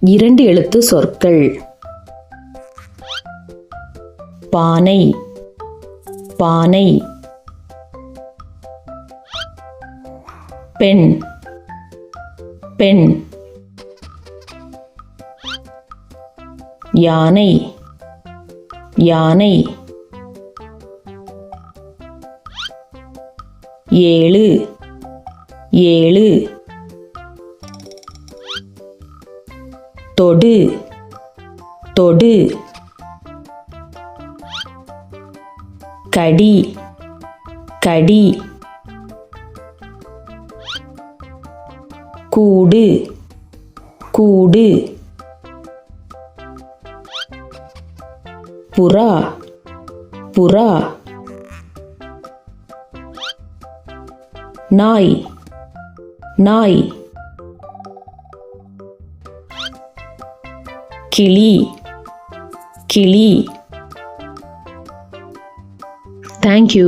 இரண்டு எழுத்து சொற்கள். பானை. பானை. பெண். பெண். யானை. யானை. ஏழு. ஏழு. தொடு. தொடு. கடி. கடி. கூடு. கூடு. புறா. புறா. நாய். நாய். கிளி கிளி தேங்க்யூ